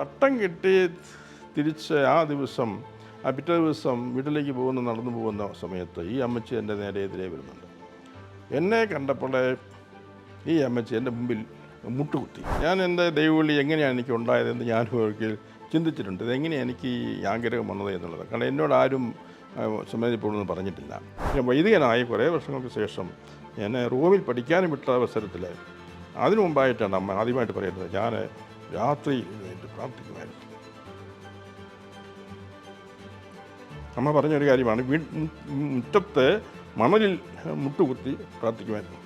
പട്ടം കിട്ടി തിരിച്ച് ആ ദിവസം ആ പിറ്റേ ദിവസം വീട്ടിലേക്ക് പോകുന്ന നടന്നു പോകുന്ന സമയത്ത് ഈ അമ്മച്ചി എന്റെ നേരെ എതിരെ വരുന്നുണ്ട്. എന്നെ കണ്ടപ്പോൾ ഈ അമ്മച്ചി എന്റെ മുമ്പിൽ മുട്ടുകുത്തി. ഞാൻ എന്റെ ദൈവവിളി എങ്ങനെയാണ് എനിക്ക് ഉണ്ടായതെന്ന് ഞാൻ ഒരിക്കൽ ചിന്തിച്ചിട്ടുണ്ട്. ഇതെങ്ങനെയാണ് എനിക്ക് ഈ ആഗ്രഹം വന്നത് എന്നുള്ളത്. കാരണം എന്നോട് ആരും സമ്മതിപ്പോഴൊന്നും പറഞ്ഞിട്ടില്ല. ഞാൻ വൈദികനായി കുറേ വർഷങ്ങൾക്ക് ശേഷം ഞാൻ റൂമിൽ പഠിക്കാനും വിട്ട അവസരത്തിൽ അതിനു മുമ്പായിട്ടാണ് അമ്മ ആദ്യമായിട്ട് പറയുന്നത് ഞാൻ രാത്രി എഴുന്നേറ്റ് പ്രാർത്ഥിക്കുമായിരുന്നു അമ്മ പറഞ്ഞൊരു കാര്യമാണ്. വീ മുറ്റത്ത് മണലിൽ മുട്ടുകുത്തി പ്രാർത്ഥിക്കുമായിരുന്നു.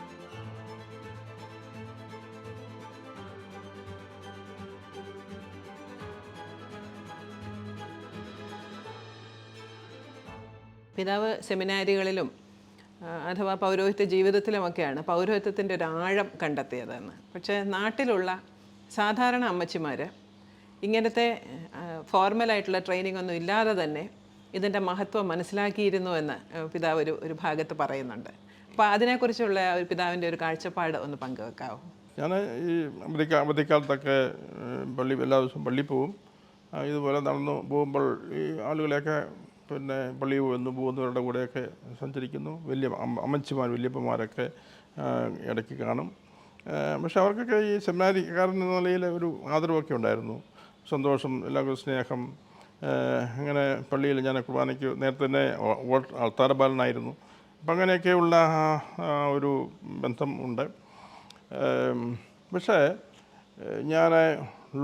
പിതാവ് സെമിനാരികളിലും അഥവാ പൗരോഹിത്യ ജീവിതത്തിലുമൊക്കെയാണ് പൗരോഹിത്യത്തിന്റെ ഒരു ആഴം കണ്ടെത്തിയതെന്ന്. പക്ഷേ നാട്ടിലുള്ള സാധാരണ അമ്മച്ചിമാർ ഇങ്ങനത്തെ ഫോർമലായിട്ടുള്ള ട്രെയിനിങ് ഒന്നും ഇല്ലാതെ തന്നെ ഇതിന്റെ മഹത്വം മനസ്സിലാക്കിയിരുന്നു എന്ന് പിതാവ് ഒരു ഒരു ഭാഗത്ത് പറയുന്നുണ്ട്. അപ്പോൾ അതിനെക്കുറിച്ചുള്ള ഒരു പിതാവിന്റെ ഒരു കാഴ്ചപ്പാട് ഒന്ന് പങ്കുവെക്കാവോ? ഞാൻ ഈ അവധിക്കാ അവധിക്കാലത്തൊക്കെ പള്ളി എല്ലാ ദിവസവും പള്ളി പോവും. ഇതുപോലെ നടന്നു പോകുമ്പോൾ ഈ ആളുകളെയൊക്കെ പിന്നെ പള്ളി വന്നു പോകുന്നവരുടെ കൂടെയൊക്കെ സഞ്ചരിക്കുന്നു. വലിയ അമ്മച്ചിമാർ വലിയപ്പന്മാരൊക്കെ ഇടയ്ക്ക് കാണും. പക്ഷെ അവർക്കൊക്കെ ഈ സെമിനാരിക്കാരൻ എന്ന നിലയിൽ ഒരു ആദരവൊക്കെ ഉണ്ടായിരുന്നു. സന്തോഷം എല്ലാവർക്കും സ്നേഹം അങ്ങനെ പള്ളിയിൽ ഞാൻ കുർബാനയ്ക്ക് നേരത്തെ തന്നെ അൾത്താരബാലനായിരുന്നു. അപ്പം അങ്ങനെയൊക്കെയുള്ള ഒരു ബന്ധം ഉണ്ട്. പക്ഷേ ഞാൻ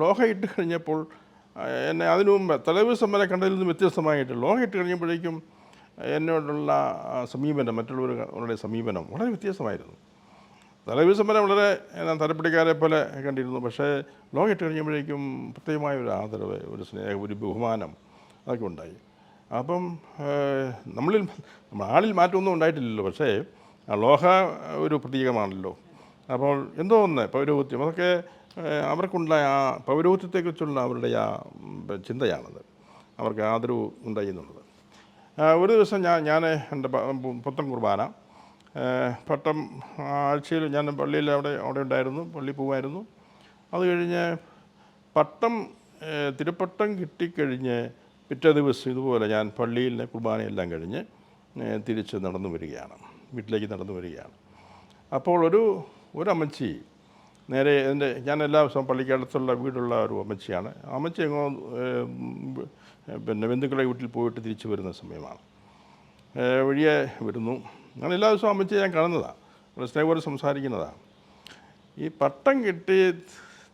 ലോഹ ഇട്ട് കഴിഞ്ഞപ്പോൾ എന്നെ അതിനു മുമ്പ് തലേദിവസം വരെ കണ്ടതിൽ നിന്ന് വ്യത്യസ്തമായിട്ട് ലോഹ ഇട്ട് കഴിഞ്ഞപ്പോഴേക്കും എന്നോടുള്ള സമീപനം മറ്റുള്ളവരുടെ സമീപനം വളരെ വ്യത്യസ്തമായിരുന്നു. തലേദിവസം വരെ വളരെ തലപ്പിടിക്കാരെ പോലെ കണ്ടിരുന്നു. പക്ഷേ ലോഹ ഇട്ട് കഴിഞ്ഞപ്പോഴേക്കും പ്രത്യേകമായ ഒരു ആദരവ് ഒരു സ്നേഹം ഒരു ബഹുമാനം അതൊക്കെ ഉണ്ടായി. അപ്പം നമ്മളിൽ ആളിൽ മാറ്റമൊന്നും ഉണ്ടായിട്ടില്ലല്ലോ. പക്ഷേ ലോഹ ഒരു പ്രതീകമാണല്ലോ. അപ്പോൾ എന്തോ ഒന്ന് പൗരോഹിത്യം അതൊക്കെ അവർക്കുണ്ടായ ആ പൗരോഹിത്യത്തെക്കുറിച്ചുള്ള അവരുടെ ആ ചിന്തയാണത്. അവർക്ക് ആദരവ് ഉണ്ടായി എന്നുള്ളത്. ഒരു ദിവസം ഞാൻ ഞാൻ എന്റെ പുത്തൻ കുർബാന പട്ടം ആഴ്ചയിൽ ഞാൻ പള്ളിയിൽ അവിടെ അവിടെ ഉണ്ടായിരുന്നു പള്ളി പോവായിരുന്നു. അത് കഴിഞ്ഞ് പട്ടം തിരുപ്പട്ടം കിട്ടിക്കഴിഞ്ഞ് പിറ്റേ ദിവസം ഇതുപോലെ ഞാൻ പള്ളിയിൽ കുർബാനയെല്ലാം കഴിഞ്ഞ് തിരിച്ച് നടന്നു വരികയാണ് വീട്ടിലേക്ക് നടന്നു വരികയാണ്. അപ്പോൾ ഒരു ഒരു അമ്മച്ചി നേരെ എന്റെ ഞാൻ എല്ലാ ദിവസവും പള്ളിക്കടുത്തുള്ള വീടുള്ള ഒരു അമ്മച്ചിയാണ്. അമ്മച്ചി എങ്ങോ പിന്നെ ബന്ധുക്കളെ വീട്ടിൽ പോയിട്ട് തിരിച്ചു വരുന്ന സമയമാണ്. വഴിയെ വരുന്നു. ഞാൻ എല്ലാ ദിവസവും അമ്മച്ചിയെ ഞാൻ കാണുന്നതാണ് സ്നേഹപൂർവം സംസാരിക്കുന്നതാണ് ഈ പട്ടം കിട്ടി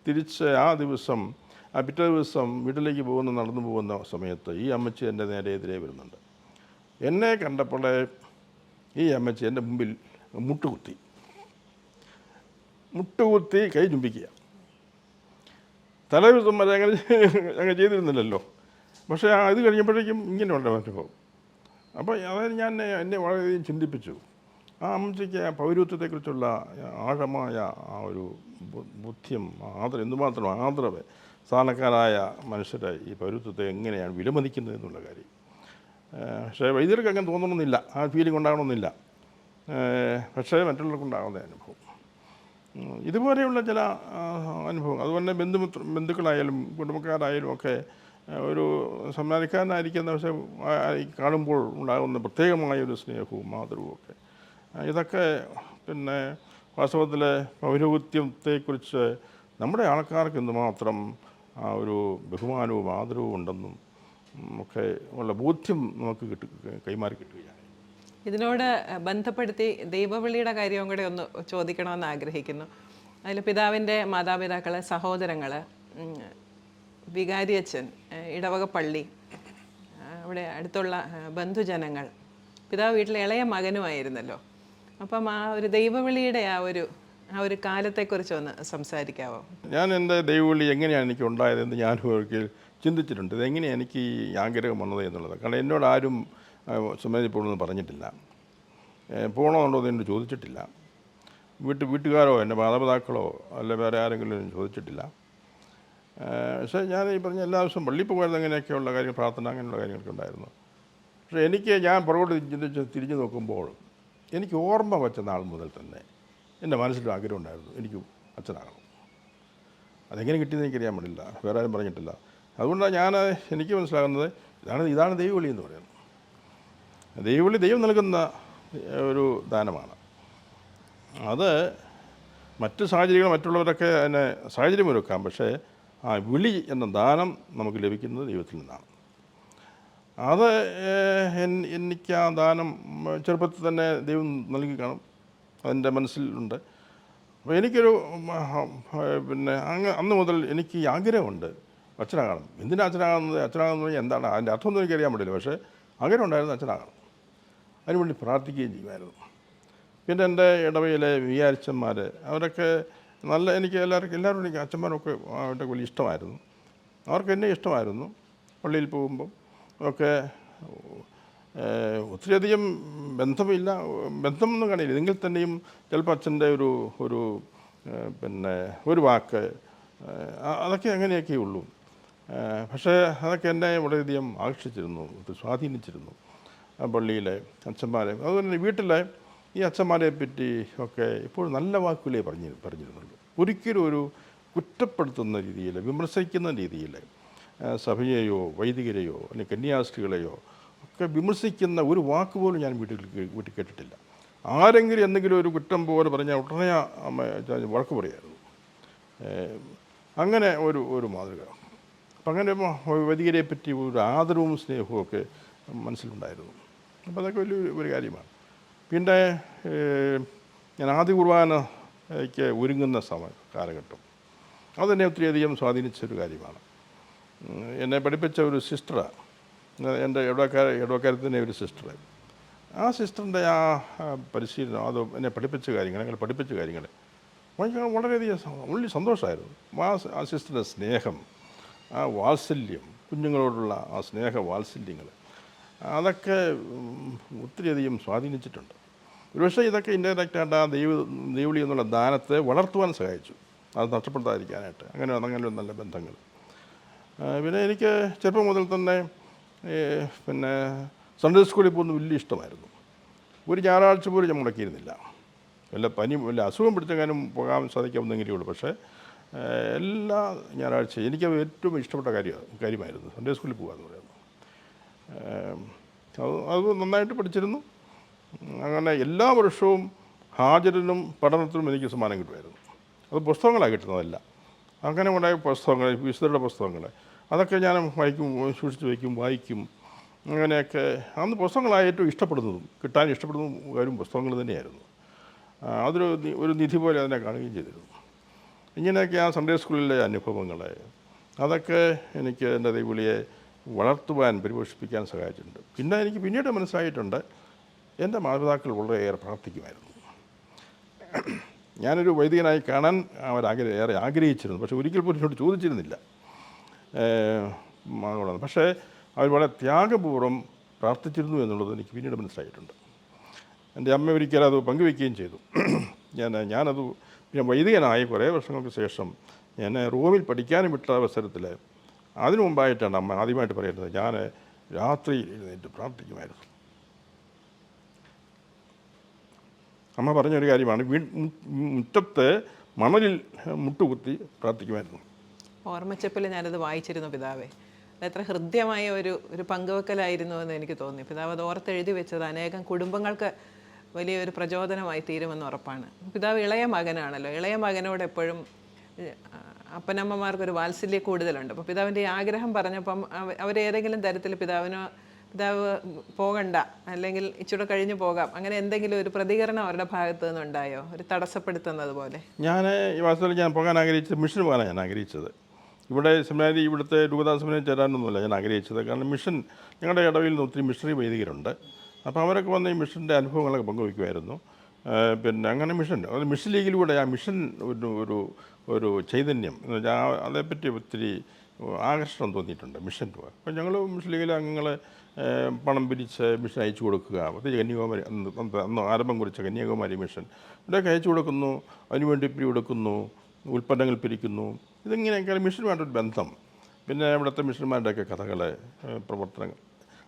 തിരിച്ച് ആ ദിവസം ആ പിറ്റേ ദിവസം വീട്ടിലേക്ക് പോകുന്ന നടന്നു പോകുന്ന സമയത്ത് ഈ അമ്മച്ചി എന്റെ നേരെ എതിരെ വരുന്നുണ്ട്. എന്നെ കണ്ടപ്പോൾ ഈ അമ്മച്ചി എന്റെ മുമ്പിൽ മുട്ടുകുത്തി. മുട്ടുകുത്തി കൈ ചുംബിക്കുക. തലേ ദിവസം വരെ അങ്ങനെ അങ്ങനെ ചെയ്തിരുന്നില്ലല്ലോ. പക്ഷേ ഇത് കഴിഞ്ഞപ്പോഴേക്കും ഇങ്ങനെയുള്ള അനുഭവം. അപ്പോൾ അതായത് ഞാൻ എന്നെ വളരെയധികം ചിന്തിപ്പിച്ചു. ആ അമ്മച്ചിക്ക് പൗരത്വത്തെക്കുറിച്ചുള്ള ആഴമായ ആ ഒരു ബുദ്ധ്യം ആദരം എന്തുമാത്രം ആദരവ് സാധാരണക്കാരായ മനുഷ്യരെ ഈ പൗരത്വത്തെ എങ്ങനെയാണ് വിലമതിക്കുന്നത് എന്നുള്ള കാര്യം. പക്ഷേ വൈദ്യർക്ക് അങ്ങനെ തോന്നണമെന്നില്ല. ആ ഫീലിംഗ് ഉണ്ടാകണമെന്നില്ല. പക്ഷേ മറ്റുള്ളവർക്ക് ഉണ്ടാകുന്ന അനുഭവം. ഇതുപോലെയുള്ള ചില അനുഭവം അതുപോലെ ബന്ധുമിത്ര ബന്ധുക്കളായാലും കുടുംബക്കാരായാലും ഒക്കെ ഒരു സംസാരിക്കാനായിരിക്കുന്ന പക്ഷേ കാണുമ്പോൾ ഉണ്ടാകുന്ന പ്രത്യേകമായ ഒരു സ്നേഹവും മാതൃവും ഒക്കെ. ഇതൊക്കെ പിന്നെ വാസ്തവത്തിലെ പൗരോഹിത്യത്തെക്കുറിച്ച് നമ്മുടെ ആൾക്കാർക്ക് എന്തുമാത്രം ആ ഒരു ബഹുമാനവും ആദരവും ഉണ്ടെന്നും ഒക്കെ ഉള്ള ബോധ്യം നമുക്ക് കിട്ടു കൈമാറി കിട്ടുകയാണ്. ഇതിനോട് ബന്ധപ്പെടുത്തി ദൈവവിളിയുടെ കാര്യവും കൂടെ ഒന്ന് ചോദിക്കണമെന്ന് ആഗ്രഹിക്കുന്നു. അതിൽ പിതാവിന്റെ മാതാപിതാക്കൾ സഹോദരങ്ങൾ വികാരിയച്ഛൻ അച്ഛൻ ഇടവക പള്ളി അവിടെ അടുത്തുള്ള ബന്ധുജനങ്ങൾ. പിതാവ് വീട്ടിലെ ഇളയ മകനുമായിരുന്നല്ലോ. അപ്പം ആ ഒരു ദൈവവിളിയുടെ ആ ഒരു ആ ഒരു കാലത്തെക്കുറിച്ച് ഒന്ന് സംസാരിക്കാവോ? ഞാൻ എന്റെ ദൈവവിളി എങ്ങനെയാണ് എനിക്ക് ഉണ്ടായതെന്ന് ഞാൻ ഒരിക്കൽ ചിന്തിച്ചിട്ടുണ്ട്. ഇതെങ്ങനെയാണ് എനിക്ക് ഈ ആഗ്രഹം വന്നത് എന്നുള്ളത്. കാരണം എന്നോട് ആരും സംബന്ധിപ്പോഴൊന്നും പറഞ്ഞിട്ടില്ല. ഏഹ് പോകണമെന്നുണ്ടോ എന്ന് എന്നോട് ചോദിച്ചിട്ടില്ല. വീട്ടു വീട്ടുകാരോ എന്റെ മാതാപിതാക്കളോ അല്ല വേറെ ആരെങ്കിലും ചോദിച്ചിട്ടില്ല. പക്ഷേ ഞാൻ ഈ പറഞ്ഞ എല്ലാ ദിവസവും പള്ളിയിൽ പോകുന്നത് അങ്ങനെയൊക്കെയുള്ള കാര്യങ്ങൾ പ്രാർത്ഥന അങ്ങനെയുള്ള കാര്യങ്ങളൊക്കെ ഉണ്ടായിരുന്നു. പക്ഷേ എനിക്ക് ഞാൻ പുറകോട്ട് ചിന്തിച്ച് തിരിഞ്ഞു നോക്കുമ്പോൾ എനിക്ക് ഓർമ്മ വച്ച നാൾ മുതൽ തന്നെ എന്റെ മനസ്സിലൊരു ആഗ്രഹം ഉണ്ടായിരുന്നു. എനിക്ക് അച്ഛനാകണം. അതെങ്ങനെ കിട്ടിയെന്ന് എനിക്കറിയാൻ പാടില്ല. വേറെ ആരും പറഞ്ഞിട്ടില്ല. അതുകൊണ്ടാണ് ഞാൻ എനിക്ക് മനസ്സിലാകുന്നത് ഇതാണ് ഇതാണ് ദൈവവിളി എന്ന് പറയുന്നത്. ദൈവവിളി ദൈവം നൽകുന്ന ഒരു ദാനമാണ്. അത് മറ്റ് സാഹചര്യങ്ങൾ മറ്റുള്ളവരൊക്കെ അതിനെ സാഹചര്യം ഒരുക്കാം. പക്ഷേ ആ വിളി എന്ന ദാനം നമുക്ക് ലഭിക്കുന്നത് ദൈവത്തിൽ നിന്നാണ്. അത് എനിക്ക് ആ ദാനം ചെറുപ്പത്തിൽ തന്നെ ദൈവം നൽകി കാണും. അതെന്റെ മനസ്സിലുണ്ട്. അപ്പോൾ എനിക്കൊരു പിന്നെ അങ്ങ് അന്ന് മുതൽ എനിക്ക് ആഗ്രഹമുണ്ട്. അച്ഛനാകണം. എന്തിനാ അച്ഛനാകുന്നത്? അച്ഛനാകുന്നത് എന്താണ്? അതിന്റെ അർത്ഥമൊന്നും എനിക്കറിയാൻ പറ്റില്ല. പക്ഷേ ആഗ്രഹം ഉണ്ടായിരുന്നു അച്ഛനാകണം. അതിനുവേണ്ടി പ്രാർത്ഥിക്കുകയും ചെയ്യുമായിരുന്നു. പിന്നെ എന്റെ ഇടവയിലെ വിചാരിച്ചന്മാർ അവരൊക്കെ നല്ല എനിക്ക് എല്ലാവർക്കും എല്ലാവരും എനിക്ക് അച്ഛന്മാരൊക്കെ അവരുടെ വലിയ ഇഷ്ടമായിരുന്നു. അവർക്ക് എന്നെ ഇഷ്ടമായിരുന്നു. പള്ളിയിൽ പോകുമ്പം ഒക്കെ ഒത്തിരിയധികം ബന്ധമില്ല ബന്ധമൊന്നും കാണില്ല. എങ്കിൽ തന്നെയും ചിലപ്പോൾ അച്ഛന്റെ ഒരു ഒരു പിന്നെ ഒരു വാക്ക് അതൊക്കെ അങ്ങനെയൊക്കെ ഉള്ളൂ. പക്ഷേ അതൊക്കെ എന്നെ വളരെയധികം ആകർഷിച്ചിരുന്നു സ്വാധീനിച്ചിരുന്നു. പള്ളിയിലെ അച്ഛന്മാരെ. അതുപോലെ വീട്ടിലെ ഈ അച്ഛന്മാരെ പറ്റി ഒക്കെ ഇപ്പോഴും നല്ല വാക്കുകളെ പറഞ്ഞു പറഞ്ഞിരുന്നുള്ളൂ ഒരിക്കലും ഒരു കുറ്റപ്പെടുത്തുന്ന രീതിയിൽ വിമർശിക്കുന്ന രീതിയിൽ സഭയെയോ വൈദികരെയോ അല്ലെങ്കിൽ കന്യാസ്ത്രീകളെയോ ഒക്കെ വിമർശിക്കുന്ന ഒരു വാക്ക് പോലും ഞാൻ വീട്ടിൽ വീട്ടിൽ കേട്ടിട്ടില്ല. ആരെങ്കിലും എന്തെങ്കിലും ഒരു കുറ്റം പോലെ പറഞ്ഞാൽ ഉടനെ വഴക്ക് പറയായിരുന്നു. അങ്ങനെ ഒരു ഒരു മാതൃക. അപ്പം അങ്ങനെ വൈദികരെ പറ്റി ഒരു ആദരവും സ്നേഹവും ഒക്കെ മനസ്സിലുണ്ടായിരുന്നു. അപ്പോൾ അതൊക്കെ വലിയ ഒരു കാര്യമാണ്. പിന്നെ ഞാൻ ആദ്യ കുർബാനയ്ക്ക് ഒരുങ്ങുന്ന സമയം കാലഘട്ടം. അതെന്നെ ഒത്തിരിയധികം സ്വാധീനിച്ചൊരു കാര്യമാണ്. എന്നെ പഠിപ്പിച്ച ഒരു സിസ്റ്ററാണ് എന്റെ ഇടവക്കാര ഇടവക്കാരത്തിന്റെ ഒരു സിസ്റ്റർ ആ സിസ്റ്ററിന്റെ ആ പരിശീലനം അത് എന്നെ പഠിപ്പിച്ച കാര്യങ്ങൾ അങ്ങനെ പഠിപ്പിച്ച കാര്യങ്ങൾ ഭയങ്കര വളരെയധികം ഉള്ളി സന്തോഷമായിരുന്നു ആ സിസ്റ്ററിന്റെ സ്നേഹം ആ വാത്സല്യം കുഞ്ഞുങ്ങളോടുള്ള ആ സ്നേഹ വാത്സല്യങ്ങൾ അതൊക്കെ ഒത്തിരിയധികം സ്വാധീനിച്ചിട്ടുണ്ട്. ഒരുപക്ഷെ ഇതൊക്കെ ഇൻഡയറക്റ്റായിട്ട് ആ ദൈവ ദൈവളി എന്നുള്ള ദാനത്തെ വളർത്തുവാൻ സഹായിച്ചു. അത് നഷ്ടപ്പെടുത്താതിരിക്കാനായിട്ട്. അങ്ങനെ അങ്ങനെ നല്ല ബന്ധങ്ങൾ. പിന്നെ എനിക്ക് ചെറുപ്പം മുതൽ തന്നെ പിന്നെ സൺഡേ സ്കൂളിൽ പോകുന്ന വലിയ ഇഷ്ടമായിരുന്നു. ഒരു ഞായറാഴ്ച പോലും ഞാൻ മുടക്കിയിരുന്നില്ല. വല്ല പനി വല്ല അസുഖം പിടിച്ചെങ്കിലും പോകാൻ സാധിക്കാവുന്നെങ്കിലേ ഉള്ളൂ. പക്ഷേ എല്ലാ ഞായറാഴ്ച എനിക്ക് ഏറ്റവും ഇഷ്ടപ്പെട്ട കാര്യമാണ് കാര്യമായിരുന്നു സൺഡേ സ്കൂളിൽ പോകുക എന്ന് പറയുന്നത്. അത് അത് നന്നായിട്ട് പഠിച്ചിരുന്നു. അങ്ങനെ എല്ലാ വർഷവും ഹാജരിനും പഠനത്തിനും എനിക്ക് സമ്മാനം കിട്ടുമായിരുന്നു. അത് പുസ്തകങ്ങളാണ് കിട്ടുന്നതല്ല. അങ്ങനെ ഉണ്ടായ പുസ്തകങ്ങൾ വിശുദ്ധരുടെ പുസ്തകങ്ങൾ. അതൊക്കെ ഞാൻ വായിക്കും സൂക്ഷിച്ച് വയ്ക്കും വായിക്കും. അങ്ങനെയൊക്കെ അന്ന് പുസ്തകങ്ങളാണ് ഏറ്റവും ഇഷ്ടപ്പെടുന്നതും കിട്ടാൻ ഇഷ്ടപ്പെടുന്നതും കാര്യം പുസ്തകങ്ങൾ തന്നെയായിരുന്നു. അതൊരു ഒരു നിധി പോലെ അതിനെ കാണുകയും ചെയ്തിരുന്നു. ഇങ്ങനെയൊക്കെ ആ സൺഡേ സ്കൂളിലെ അനുഭവങ്ങൾ അതൊക്കെ എനിക്ക് എന്റെ ദൈവവിളിയെ വളർത്തുവാൻ പരിപോഷിപ്പിക്കാൻ സഹായിച്ചിട്ടുണ്ട്. പിന്നെ എനിക്ക് പിന്നീട് മനസ്സിലായിട്ടുണ്ട് എന്റെ മാതാപിതാക്കൾ വളരെയേറെ പ്രാർത്ഥിക്കുമായിരുന്നു. ഞാനൊരു വൈദികനായി കാണാൻ അവർ ആഗ്രഹ ഏറെ ആഗ്രഹിച്ചിരുന്നു. പക്ഷേ ഒരിക്കൽ പോലും എന്നോട് ചോദിച്ചിരുന്നില്ല. മകളെന്ന് പക്ഷേ അവർ വളരെ ത്യാഗപൂർവം പ്രാർത്ഥിച്ചിരുന്നു എന്നുള്ളത് എനിക്ക് പിന്നീട് മനസ്സിലായിട്ടുണ്ട്. എന്റെ അമ്മ ഒരിക്കൽ അത് പങ്കുവെക്കുകയും ചെയ്തു. ഞാൻ ഞാനത് ഞാൻ വൈദികനായി കുറേ വർഷങ്ങൾക്ക് ശേഷം ഞാൻ റൂമിൽ പഠിക്കാനും വിട്ട അവസരത്തിൽ അതിനു മുമ്പായിട്ടാണ് അമ്മ ആദ്യമായിട്ട് പറയുന്നത് ഞാൻ രാത്രി എഴുന്നേറ്റ് പ്രാർത്ഥിക്കുമായിരുന്നു. അമ്മ പറഞ്ഞൊരു കാര്യമാണ്. വീ മുറ്റത്ത് മണലിൽ മുട്ടുകുത്തി പ്രാർത്ഥിക്കുമായിരുന്നു. ഓർമ്മച്ചപ്പിൽ ഞാനത് വായിച്ചിരുന്നു പിതാവേ. എത്ര ഹൃദ്യമായ ഒരു ഒരു പങ്കുവെക്കലായിരുന്നു എന്ന് എനിക്ക് തോന്നി. പിതാവ് അത് ഓർത്തെഴുതി വെച്ചത് അനേകം കുടുംബങ്ങൾക്ക് വലിയൊരു പ്രചോദനമായി തീരുമെന്ന് ഉറപ്പാണ്. പിതാവ് ഇളയ മകനാണല്ലോ. ഇളയ മകനോട് എപ്പോഴും അപ്പനമ്മമാർക്കൊരു വാത്സല്യ കൂടുതലുണ്ട്. അപ്പോൾ പിതാവിന്റെ ആഗ്രഹം പറഞ്ഞപ്പം അവ- അവരേതെങ്കിലും തരത്തിൽ പിതാവിനോ പിതാവ് പോകണ്ട അല്ലെങ്കിൽ ഇച്ചിരി കഴിഞ്ഞ് പോകാം. അങ്ങനെ എന്തെങ്കിലും ഒരു പ്രതികരണം അവരുടെ ഭാഗത്ത് നിന്നുണ്ടായോ? ഒരു തടസ്സപ്പെടുത്തുന്നത് പോലെ? ഞാൻ ഈ വാസ്തവത്തിൽ ഞാൻ പോകാൻ ആഗ്രഹിച്ചത് മിഷൻ പോകാനാണ് ഞാൻ ആഗ്രഹിച്ചത്. ഇവിടെ സെമിനാരി ഇവിടുത്തെ രൂപതാ സെമിനാരി ചേരാനൊന്നുമല്ല ഞാൻ ആഗ്രഹിച്ചത്. കാരണം മിഷൻ ഞങ്ങളുടെ ഇടവിൽ നിന്ന് ഒത്തിരി മിഷണറി വൈദികരുണ്ട്. അപ്പോൾ അവരൊക്കെ വന്ന് ഈ മിഷന്റെ അനുഭവങ്ങളൊക്കെ പങ്കുവയ്ക്കുമായിരുന്നു. പിന്നെ അങ്ങനെ മിഷൻ അത് മിഷൻ ലീഗിലൂടെ ആ മിഷൻ ഒരു ഒരു ഒരു ചൈതന്യം. എന്ന് വെച്ചാൽ അതേപ്പറ്റി ഒത്തിരി ആകർഷണം തോന്നിയിട്ടുണ്ട് മിഷൻ അപ്പോൾ ഞങ്ങൾ മുസ്ലിം ലീഗിലെ അംഗങ്ങളെ പണം പിരിച്ച് മിഷൻ അയച്ചു കൊടുക്കുക. പ്രത്യേകിച്ച് കന്യാകുമാരി അന്ന് ആരംഭം കുറിച്ച കന്യാകുമാരി മിഷൻ. ഇവിടെയൊക്കെ അയച്ചു കൊടുക്കുന്നു അതിനുവേണ്ടി പിരി കൊടുക്കുന്നു ഉൽപ്പന്നങ്ങൾ പിരിക്കുന്നു. ഇതിങ്ങനെയൊക്കെ മിഷനുമായിട്ടൊരു ബന്ധം. പിന്നെ ഇവിടുത്തെ മിഷന്മാരുടെയൊക്കെ കഥകൾ പ്രവർത്തനങ്ങൾ.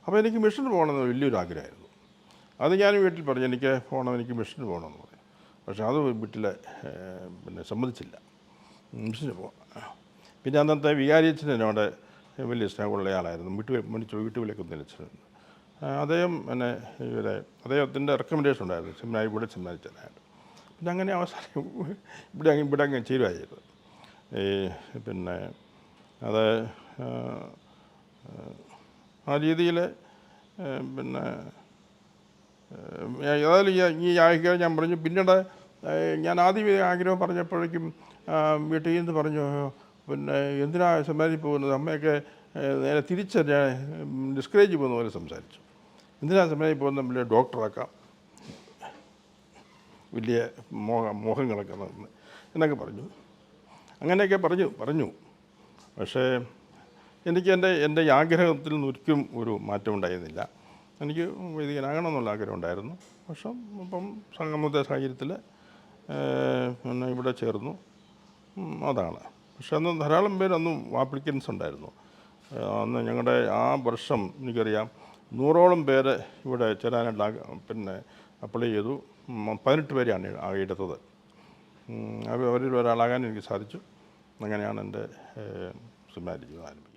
അപ്പോൾ എനിക്ക് മിഷൻ പോകണമെന്ന് വലിയൊരു ആഗ്രഹമായിരുന്നു അത് ഞാൻ വീട്ടിൽ പറഞ്ഞു എനിക്ക് പോകണം എനിക്ക് മിഷന് പോകണമെന്ന് പറഞ്ഞു. പക്ഷേ അത് വീട്ടിൽ പിന്നെ സമ്മതിച്ചില്ല. മിഷന് പോവാം. പിന്നെ അന്നത്തെ വികാരിയച്ഛൻ എന്നോട് വലിയ സ്നേഹമുള്ള ആളായിരുന്നു. വീട്ടു മണിച്ചു വീട്ടുവിലേക്ക് ഒന്നിലച്ഛൻ അദ്ദേഹം എന്നെ ഇവരെ അദ്ദേഹത്തിന്റെ റെക്കമെൻഡേഷൻ ഉണ്ടായിരുന്നു. സെമിനാരി ഇവിടെ സമ്മാനിച്ചതായിരുന്നു പിന്നെ അങ്ങനെ അവസാനം ഇവിടെ അങ്ങ് ഇവിടെ അങ്ങ് ചേരുവാ ചെയ്തത് ഈ പിന്നെ അത് ആ, രീതിയിൽ പിന്നെ ഏതായാലും ഈ ആഗ്രഹം ഞാൻ പറഞ്ഞു പിന്നീട് ഞാൻ ആദ്യം ആഗ്രഹം പറഞ്ഞപ്പോഴേക്കും വീട്ടിൽ നിന്ന് പറഞ്ഞു പിന്നെ എന്തിനാ സെമിനാരിൽ പോകുന്നത്? അമ്മയൊക്കെ നേരെ തിരിച്ച് ഡിസ്കറേജ് പോകുന്ന പോലെ സംസാരിച്ചു. എന്തിനാ സെമിനാരിൽ പോകുന്നത്? വലിയ ഡോക്ടറാക്കാം വലിയ മോഹ മോഹങ്ങളൊക്കെ നടന്ന് എന്നൊക്കെ പറഞ്ഞു. അങ്ങനെയൊക്കെ പറഞ്ഞു പറഞ്ഞു. പക്ഷേ എനിക്ക് എന്റെ എന്റെ ആഗ്രഹത്തിൽ ഒരിക്കലും ഒരു മാറ്റം ഉണ്ടായിരുന്നില്ല. എനിക്ക് വൈദികനാകണമെന്നുള്ള ആഗ്രഹം ഉണ്ടായിരുന്നു. പക്ഷെ ഇപ്പം സംഗമത്തെ സാഹചര്യത്തിൽ പിന്നെ ഇവിടെ ചേർന്നു. അതാണ്. പക്ഷെ അന്ന് ധാരാളം പേര് അന്ന് ആപ്ലിക്കൻസ് ഉണ്ടായിരുന്നു. അന്ന് ഞങ്ങളുടെ ആ വർഷം എനിക്കറിയാം നൂറോളം പേര് ഇവിടെ ചേരാനായിട്ട് പിന്നെ അപ്ലൈ ചെയ്തു. പതിനെട്ട് പേരെയാണ് എടുത്തത്. അവരിൽ ഒരാളാകാൻ എനിക്ക് സാധിച്ചു. അങ്ങനെയാണ് എന്റെ ജീവിതം ആരംഭിക്കുന്നത്